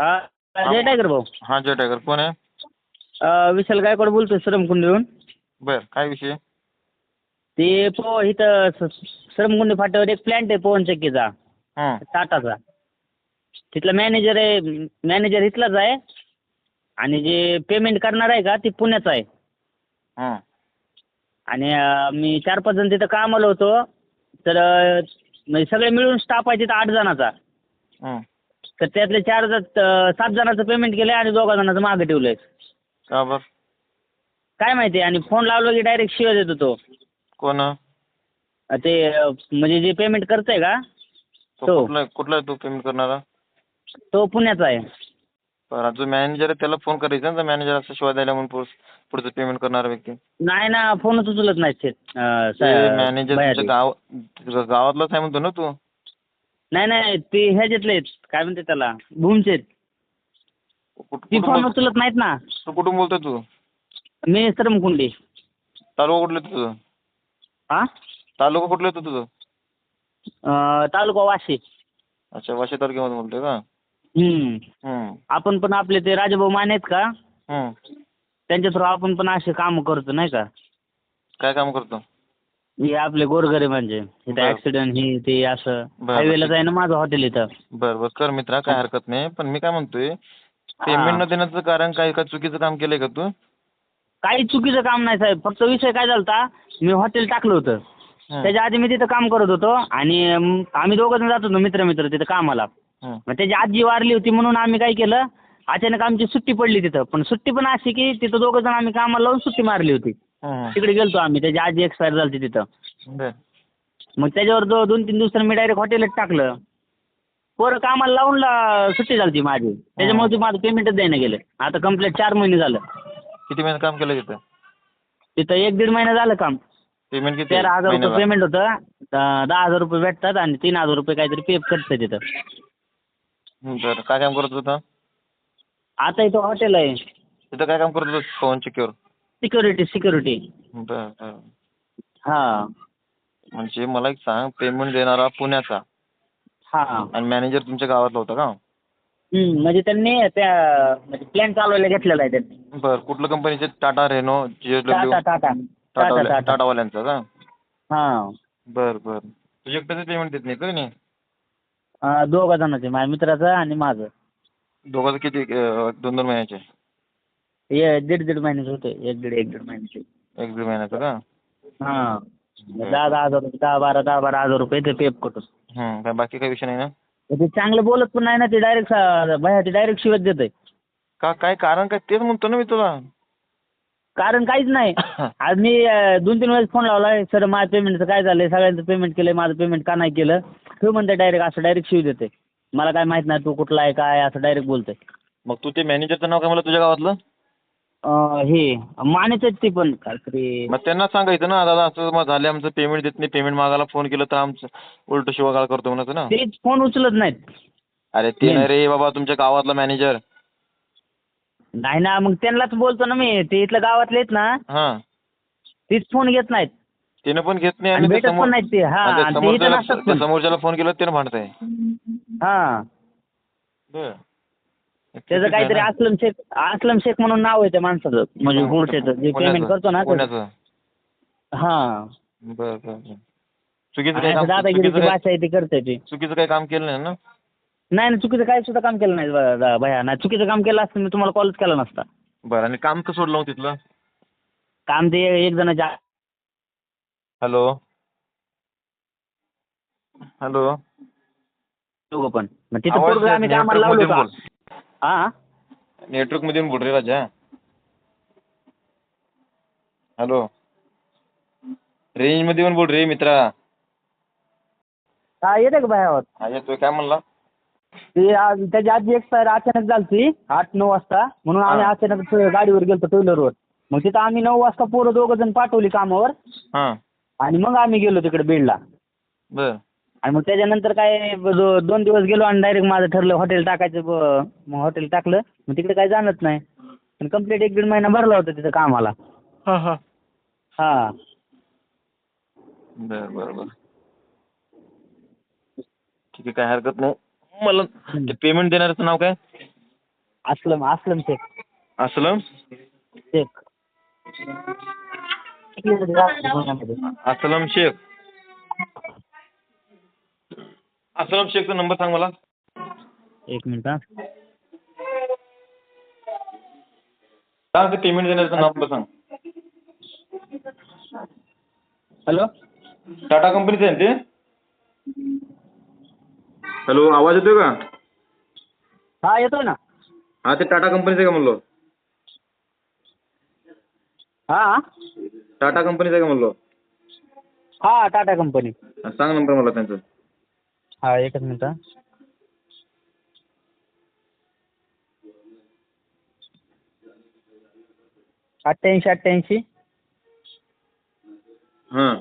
हा. जय टायगर भाऊ. हा जय टायगर. कोण आहे? विशाल गायकवाड बोलतोय सरमकुंडीहून बर काय विषय? ते पो इथं सरमकुंडी फाट्यावर एक प्लॅन्ट आहे पवनचक्कीचा हं. टाटाचा. तिथला मॅनेजर आहे मॅनेजर इथलाच आहे. आणि जे पेमेंट करणार आहे का ते पुण्याचा आहे. हं. आणि मी चार पाच जण तिथं कामाला होतो. तर म्हणजे सगळे मिळून स्टाफ आहे तिथं आठ जणाचा. तर त्यातले चार जण सात जणाचं पेमेंट केलं आणि दोघा जणाचं मागं ठेवलं आहे का बर? काय माहिती आणि फोन लावलं की डायरेक्ट शिवाय देतो तो. कोण? अं, ते अं, म्हणजे जे पेमेंट करतंय का? तो तो. कुठला कुठला आहे तो पेमेंट करणारा? तो पुण्याचा आहे. बरं जो मॅनेजर आहे त्याला फोन करायचा ना मॅनेजर असं शिवाय द्यायला म्हणून पुढ- पुढचं पेमेंट करणारा व्यक्ती. नाही ना फोनच उचलत नाही ते मॅनेजर तुमच्या. गाव तुझ्या गावातलाच आहे म्हणतो ना तू? नाही नाही ते ह्याच्यातले आहेत. काय म्हणते त्याला? भूमचे आहेत. ती बोल- उचलत नाहीत ना. तू कुठून बोलतोय तू? मी सरमकुंडी तालुका कुठलं आहे तुझं? हा तालुका कुठलं आहे तुझं? अं, तालुका वाशी. अच्छा वाशी तालुक्यामध्ये बोलतोय का? हम्म. आपण पण आपले ते राजाभाऊ माने आहेत का? त्यांच्या थ्रू आपण पण असे काम करतो नाही का? काय काम करतो? हे आपले म्हणजे इथं बरं. ऍक्सिडेंट ही ते असं. बरं. हायवेलाच आहे ना माझं हॉटेल इथं. बर बर. कर मित्रा काय हरकत नाही. पण मी काय म्हणतोय पेमेंट न देण्याचं कारण काय? काय चुकीचं काम केलंय का तू? काही चुकीचं काम नाही साहेब. फक्त विषय काय झालता मी हॉटेल टाकलं होतं. हं. त्याच्या आधी मी तिथं काम करत होतो आणि आम्ही दोघं जण जात होतो मित्र मित्र तिथं कामाला. हं. मग त्याची आजी वारली होती म्हणून आम्ही काय केलं अचानक आमची सुट्टी पडली तिथं. पण सुट्टी पण अशी की तिथं दोघं जण आम्ही कामाला लावून सुट्टी मारली होती. तिकडे गेलतो आम्ही. त्याची आजी एक्सपायर झाली तिथं. बर. मग त्याच्यावर दो दोन तीन दिवसांनी मी डायरेक्ट हॉटेलच टाकलं. पोरं कामाला लावून ला सुट्टी झाली माझी. त्याच्यामुळे ते माझं पेमेंटच द्यायला गेलं. आता कंप्लीट चार महिने झालं. किती महिने काम केलं तिथं? तिथं एक दीड महिना झालं काम. पेमेंट किती तेरा हजार रुपये महिन्याला? पेमेंट होतं. दहा हजार रुपये भेटतात आणि तीन हजार रुपये काहीतरी पे करतं तिथं. हं, बरं. काय काम करत होता? आता इथं हॉटेल आहे. तिथं काय काम करत होता? पवन चक्कीवर? सिक्युरिटी सिक्युरिटी बर बर. हां. म्हणजे मला एक सांग पेमेंट देणारा पुण्याचा. हां. आणि मॅनेजर तुमच्या गावातला होता का? हम्म, म्हणजे त्यांनी त्या म्हणजे प्लॅन चालवायला घेतलेला आहे त्यांनी. बर कुठल्या कंपनीचे टाटा रेनो जेडब्ल्यू टाटा टाटा. टाटा टाटा टाटा टाटावाल्यांचा का? हां. बर बर. तुझ्या एकट्याचं पेमेंट देत नाही का नाही अं, दोघा जणांचे माझ्या मित्राचं आणि माझं. दोघांचं किती अं, दोन दोन महिन्याचे? हे दीड दीड महिन्याचे होते. एक दीड एक दीड महिन्याचे. एक दीड महिन्याचं का? हां. दहा दहा हजार रुपये दहा बारा दहा बारा हजार रुपये ते पे करून हं काय बाकी काही विषय नाही ना? ते चांगलं बोलत पण नाही ना ते डायरेक्ट बाया ते डायरेक्ट शिवत देतंय. का काय कारण काय? तेच म्हणतो ना मी तुला. कारण काहीच नाही. आज मी दोन तीन वेळेस फोन लावलाय. सर माझं पेमेंटचं काय झालंय? सगळ्यांचं पेमेंट केलंय माझं पेमेंट का नाही केलं? तो म्हणते डायरेक्ट असं डायरेक्ट शिव देते मला काय माहीत नाही तू कुठला आहे काय असं डायरेक्ट बोलतोय. मग तू ते मॅनेजरचं नाव काय मला तुझ्या गावातलं? हे मानेच ते पण काहीतरी. मग त्यांना सांगायचं ना दादा असं मग झाले आमचं पेमेंट देत नाही पेमेंट मागायला फोन केलं तर आमचं उलट शिवागाळ करतो म्हणायचं ना. तेच फोन उचलत नाहीत. अरे ते नाही रे बाबा तुमच्या गावातला मॅनेजर नाही ना मग त्यांनाच बोलतो ना मी ते इथल्या गावातले आहेत ना. हां. तीच फोन घेत नाहीत. त्यानं पण घेत नाही आणि आणि ते भेटत समोर पण नाहीत ते. हा आणि ते इथं समोरच्याला नसतात त्या पण. समोरच्याला फोन केला त्यानं भांडतंय. हा. बरं. त्याचं काहीतरी असलम शेख असलम शेख म्हणून नाव आहे त्या माणसाचं. म्हणजे गुडशेचं जे पेमेंट करतो ना हा. बरं बरं बरं. चुकीचं आणि काय असं काम दादागिरीची चुकीचं काय भाषा आहे ती करते ती. चुकीचं काही काम केलं नाही ना? नाही नाही चुकीचं काही सुद्धा काम केलं नाही ब- दा- भैया. नाही चुकीचं काम केलं असतं मी तुम्हाला कॉलच केला नसता. बरं आणि काम कसं सोडलं मग तिथलं? काम ते एक जणाच्या हॅलो? हॅलो? दोघं पण. मग तिथं आवाज पोरगं आम्ही कामाला लावलो मध्ये होतो. बोल. हा? नेटवर्कमध्ये येऊन बोल रे राजा. हॅलो. रेंजमध्ये येऊन बोल रे मित्रा. हा येते का भैया हा येतोय. काय म्हणला? ते आज त्याची आजी एक्सपायर अचानक झालती आठ नऊ वाजता. म्हणून आम्ही हा. अचानक गाडीवर गेलतो टू व्हीलरवर मग तिथं आम्ही नऊ वाजता पोरं दोघं जण पाठवली कामावर. हां. आणि मग आम्ही गेलो तिकडे बीडला. बर. आणि मग त्याच्यानंतर काय दो- दोन दिवस गेलो आणि डायरेक्ट माझं ठरलं हॉटेल टाकायचं ब- मग हॉटेल टाकलं. मग तिकडे काही जाणत नाही. पण कंप्लीट एक दीड महिना भरला होता तिथं कामाला. हां हां. हा. बर बर बर. ठीक आहे काय हरकत नाही. मला ते पेमेंट देणाऱ्याचं नाव काय? असलम असलम शेख. असलम? शेख. असलम शेख. असलम शेखचा नंबर सांग मला. एक मिनिट हा. सांग ते पेमेंट देण्याचा नंबर सांग. हॅलो टाटा कंपनीचं आहे ना ते? हॅलो आवाज येतोय का? हा येतोय ना. हा ते टाटा कंपनीचं आहे का म्हणलो? हा टाटा कंपनीचं आहे का म्हणलो? हा टाटा कंपनी सांग नंबर मला त्यांचा. हा एकच मिनिट हा. अठ्ठ्याऐंशी अठ्ठ्याऐंशी. हां.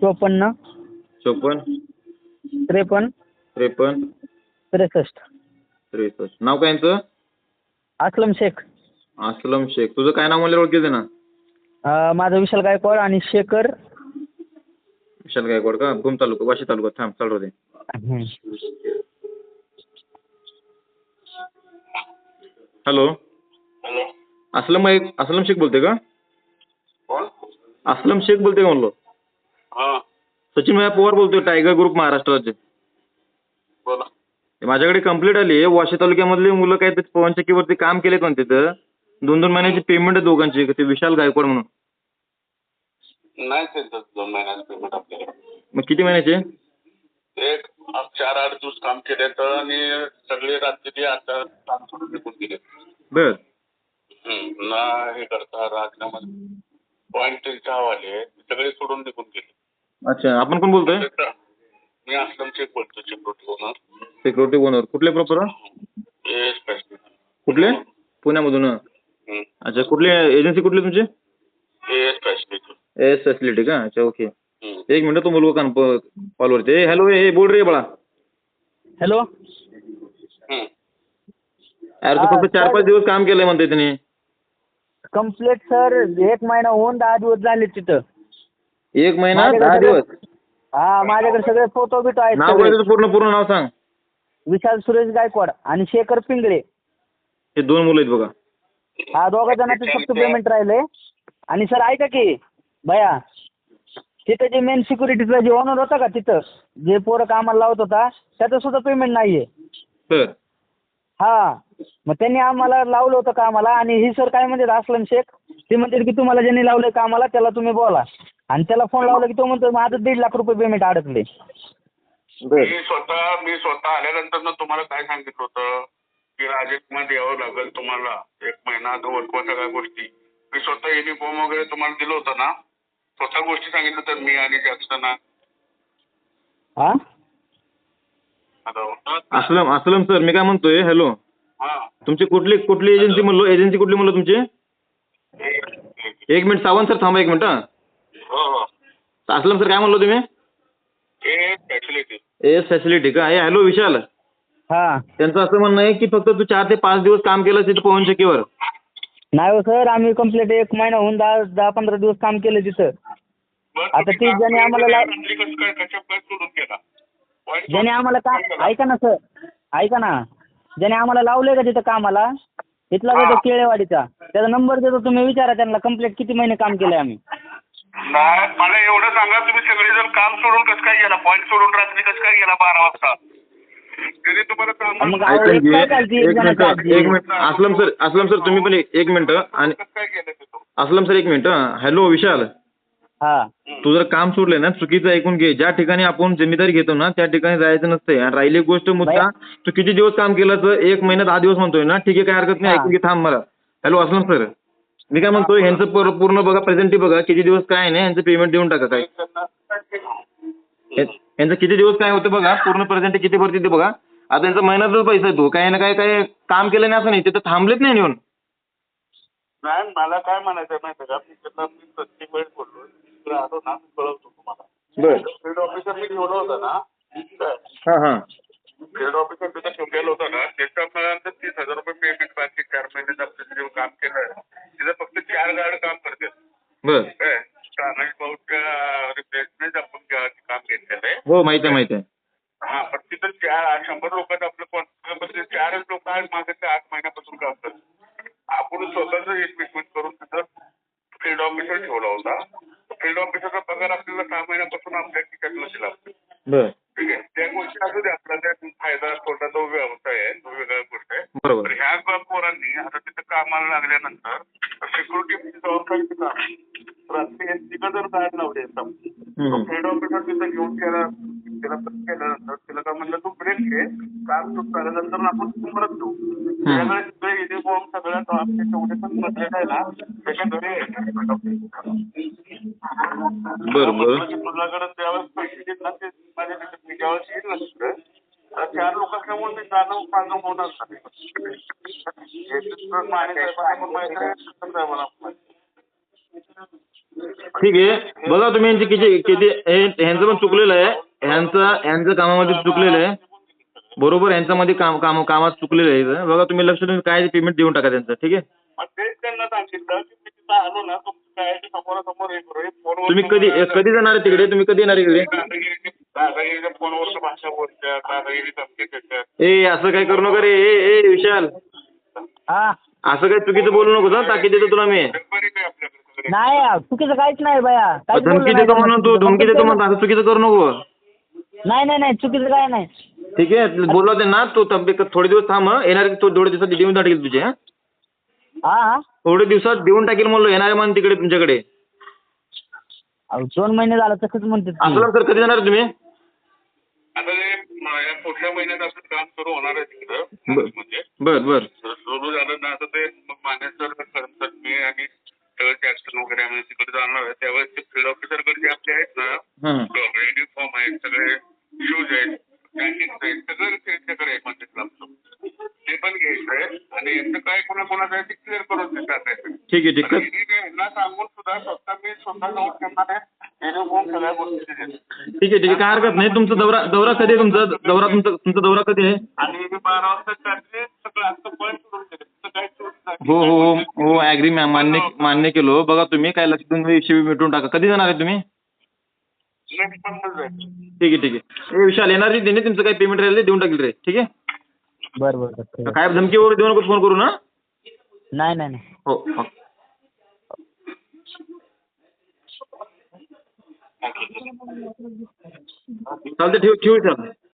चोपन्न. चोपन्न. त्रेपन्न. त्रेपन्न. त्रेसष्ट. त्रेसष्ट. नाव काय यांचं? असलम शेख. असलम शेख. तुझं काय नाव म्हणलं ओळखीचं ना? अं, माझं विशाल गायकवाड आणि शेखर विशाल गायकवाड का? भूम तालुका वाशी तालुका. थांब चालू दे. हॅलो. असलम असलम शेख बोलते का? कोण? असलम शेख बोलते का म्हणलो? हां. सचिन भैया पवार बोलतोय टायगर ग्रुप महाराष्ट्राचे. बोला. माझ्याकडे कंप्लीट आली आहे. वाशी तालुक्यामधले मुलं काय ते पवन चक्कीवरती काम केले पण तिथं दोन दोन महिन्याची पेमेंट आहे दोघांची ते विशाल गायकवाड म्हणून. नाही त्यांचं दोन महिन्याचं पेमेंट आपल्याला. मग किती महिन्याचे? एक चार आठ दिवस काम केले तर आणि सगळे रात्री आता काम सोडून निघून गेले. बर. हम्म. ना हे करता राजीनामा त्यांच्या हवाले सगळे सोडून निघून गेले. अच्छा आपण कोण बोलतोय? मी असलम चेक बोलतो चिपरोटी ओनर सिक्युरिटी ओनर कुठले प्रॉपर कुठले? पुण्यामधून. अच्छा कुठली एजन्सी कुठली तुमची? एस फॅसिलिटी का? अच्छा ओके एक मिनिट तो मुलगा कान कॉलवरती ए हॅलो ए बोल रे बाळा. हॅलो अरे तू फक्त चार पाच दिवस काम केलंय म्हणते त्यांनी कंप्लेट सर एक महिना होऊन दहा दिवस झाले तिथं. एक महिना दहा सगळे- दिवस? हा माझ्याकडे सगळे फोटो बिटो आहेत नाव सगळे. काय तुझं पूर्ण पूर्ण नाव सांग. विशाल सुरेश गायकवाड आणि शेखर पिंगळे. हे दोन मुलं आहेत बघा. हा दोघा जणांचं फक्त पेमेंट राहिलंय. आणि सर ऐका की भया तिथं जे मेन सिक्युरिटीचा जे ओनर होता का तिथं जे पोरं कामाला लावत होता त्याचं सुद्धा पेमेंट नाहीये. तर हा. मग त्यांनी आम्हाला लावलं होतं कामाला आणि ही सर काय म्हणतात असलम शेख ते म्हणतात की तुम्हाला ज्यांनी लावलंय कामाला त्याला तुम्ही बोला. आणि त्याला फोन लावला की तो म्हणतो माझं दीड लाख रुपये पेमेंट अडकले. बर. मी स्वतः मी स्वतः आल्यानंतर तुम्हाला काय सांगितलं होतं? की राजस्थानमध्ये यावं लागेल तुम्हाला एक महिना दोन व सगळ्या गोष्टी. मी स्वतः युनिफॉर्म वगैरे तुम्हाला दिलं होतं ना? स्वतः गोष्टी सांगितलं तर मी आणि जॅक्सन हा? हॅलो. असलम असलम सर मी काय म्हणतोय हॅलो. हा. तुमची कुठली कुठली एजन्सी म्हणलो एजन्सी कुठली म्हणलो तुमची? एक मिनिट सावंत सर थांबा एक मिनिट हा. हो असलम सर काय म्हणलो तुम्ही? हे फॅसिलिटी एस फॅसिलिटी का? हे हॅलो विशाल. हा. त्यांचं असं म्हणणं आहे की फक्त तू चार ते पाच दिवस काम केलं तिथं पवन चक्कीवर नाही हो सर आम्ही कंप्लीट एक महिना होऊन दहा दहा पंधरा दिवस काम केलं तिथं. आता ती ज्याने आम्हाला ला- सोडून गेला Point ज्याने आम्हाला का ऐका ना सर ऐका ना. ज्याने आम्हाला लावलंय का तिथं कामाला? तिथला देतो केळेवाडीचा. त्याचा नंबर देतो तुम्ही विचारा त्यांना कंप्लीट किती महिने काम केलंय आम्ही. नाही मला एवढं सांगा तुम्ही सगळेजण काम सोडून कसं काय गेला? पॉईंट सोडून रात्री कसं काय गेला बारा वाजता? तरी तुम्हाला काम मग ऐका एक की, एक एक जणाची मिनिट. आजी. एक minute. Aslam sir Aslam sir तुम्ही पण एक एक मिनिट आणि कसं काय असलम सर एक मिनिट. हॅलो विशाल. हा. तू जर काम सोडलंय ना चुकीचं ऐकून घे. ज्या ठिकाणी आपण जिम्मेदारी घेतो ना त्या ठिकाणी जायचं नसतंय. आणि राहिली एक गोष्ट मुद्दा तू किती दिवस काम केलं तर एक महिना दहा दिवस म्हणतोय ना ठीक आहे काय हरकत नाही. हा. ऐकून घे थांब मला. Hello Aslam sir. मी काय म्हणतोय ह्यांचं पूर- पूर्ण बघा प्रेझेंटी बघा किती दिवस काय नाही ह्यांचं पेमेंट देऊन टाका काय. हे- यांचं किती दिवस काय होतं बघा पूर्ण प्रेझेंटी किती भरती ते बघा. आता यांचा महिन्यातच पैसा आहे तो काय ना काय काय काम केलं नाही असं नाही तिथं थांबलेच नाही येऊन नाही मला काय म्हणायचं माहिती का? मी त्यांना मी प्रत्येक वेळेस बोललो तिकडे आलो ना मी कळवतो तुम्हाला. बर. फील्ड ऑफिसर मी ठेवलं होतं ना हां हां. फील्ड ऑफिसर तिथं ठेवलेलं होतं ना त्याच्यापर्यंत तीस हजार रुपये पेमेंट बाकी चार महिने आपलं जे काम केलं तिथं फक्त चार गाड काम करते बर. तानाजी भाऊच्या रिप्लेसमेंट आपण का- काम घेतलेलं आहे हो माहिती आहे माहिती आहे. हा पण तिथं चार शंभर लोकांचं आपलं कॉन्ट्रॅक्ट चारच लोक काय मागे आठ महिन्यापासून काम करतो आपण स्वतःच इन्व्हेस्टमेंट करून तिथं फील्ड ऑफिसर ठेवला होता. फील्ड ऑफिसरचा पगार आपल्याला सहा महिन्यापासून आपल्या दिला बर. ठीक आहे. त्या गोष्टी असू दे आपला त्यात फायदा तोटा तो व्यवसाय आहे तो वेगळा गोष्ट आहे. तर ह्या पोरांनी आता तिथं कामाला लागल्यानंतर सिक्युरिटी जबाबदारीचं तिथं जर गाड लावली. हेड ऑफिसर तिथं घेऊन त्याला त्याला केल्यानंतर तिला काय म्हणलं तू ब्रेक घे काम तू झाल्यानंतर आपण परत घेऊ सगळे युनिफॉर्म सगळ्या आपले तेवढे पण बदलेत आहे ना त्याच्या घरी आहे. बरं बरं म्हणजे तुझ्याकडे त्यावेळेस पैसे देत ना ते माझ्या मी ज्यावेळेस येईल ना तिकडे चार लोक असल्यामुळे ते जाणं पाहणं होणार नाही. माने साहेबांना पण ठीक आहे. बघा तुम्ही यांची किती किती हे- ह्यांचं पण चुकलेलं आहे. ह्यांचं ह्यांचं कामामध्ये चुकलेलं आहे. बरोबर ह्यांच्यामध्ये काम काम कामात चुकलेलं आहे इथं. बघा तुम्ही लक्ष देऊन काय पेमेंट देऊन टाका त्यांचं ठीक आहे? मग तेच त्यांना सांगितलं की मी तिथं आलो ना तुमचं काय आहे ते समोरासमोर हे करू. हे फोनवर तुम्ही कधी कधी जाणार आहे तिकडे? तुम्ही कधी येणार आहे इकडे? दादागिरीचे दादागिरीच्या फोनवर भाषा बोलतात दादागिरी धमकी देतात ए असं काय करू नका रे. ए ए विशाल. हा. असं काही चुकीचं बोलू नको ना ताकीद देतो तुला मी बरी काय आपल्याकडे सगळे नाही यार, चुकीचं काहीच नाही बाया काहीच धमकी देतो. म्हणून तू धमकी देतो म्हणून असं चुकीचं करू नको नाही नाही नाही चुकीचं काय नाही ठीक आहे बोलला त्यांना तू तब्येत थोडे दिवस थांब हं. येणार तो थोडे दिवसात देऊन टाकेल तुझे हं. हा हा थोडे दिवसात देऊन टाकेल म्हणलो येणार आहे म्हणून तिकडे तुमच्याकडे अहो, दोन महिने झालं तसंच म्हणतात ते. असं सर कधी जाणार तुम्ही आता ते म- या पुढच्या महिन्यात आपलं काम सुरू होणार आहे तिकडं बर. म्हणजे बर बर तर सुरू झालं ना आता ते मग माने सर सर मी आणि सगळं ऍक्शन वगैरे आम्ही तिकडे जाणार आहे. त्यावेळेस ते फील्ड ऑफिसरकडे आपले आहेत ना. युनिफॉर्म आहेत सगळे शूज आहेत आहेत सगळं त्यांच्याकडे आहे ते पण आणि यांचं काय कोणा कोणाचं आहे ते क्लिअर करून ते टाकायचं ठीक आहे ठीक आहे. यांना सांगून सुद्धा स्वतः मी स्वतः जाऊन त्यांना ते युनिफॉर्म सगळ्या गोष्टी. ठीक आहे ठीक आहे. काय हरकत नाही. तुमचा दौरा दौरा कधी आहे तुमचा? दौरा तुमचा तुमचा दौरा कधी आहे? हो हो हो हो ॲग्री मॅम मान्य मान्य केलो. बघा तुम्ही काय लक्ष देऊन विषय मिटवून टाका. कधी जाणार आहे तुम्ही? ठीक आहे ठीक आहे. ए विशाल येणार नाही तुमचं काही पेमेंट राहिलं ते देऊन टाकेल रे. ठीक आहे? बरं बरं बरं. ठीक आहे. काय धमकी वगैरे देऊ नको फोन करू ना नाही नाही नाही. हो हो. चालतं ठेव ठेव विशाल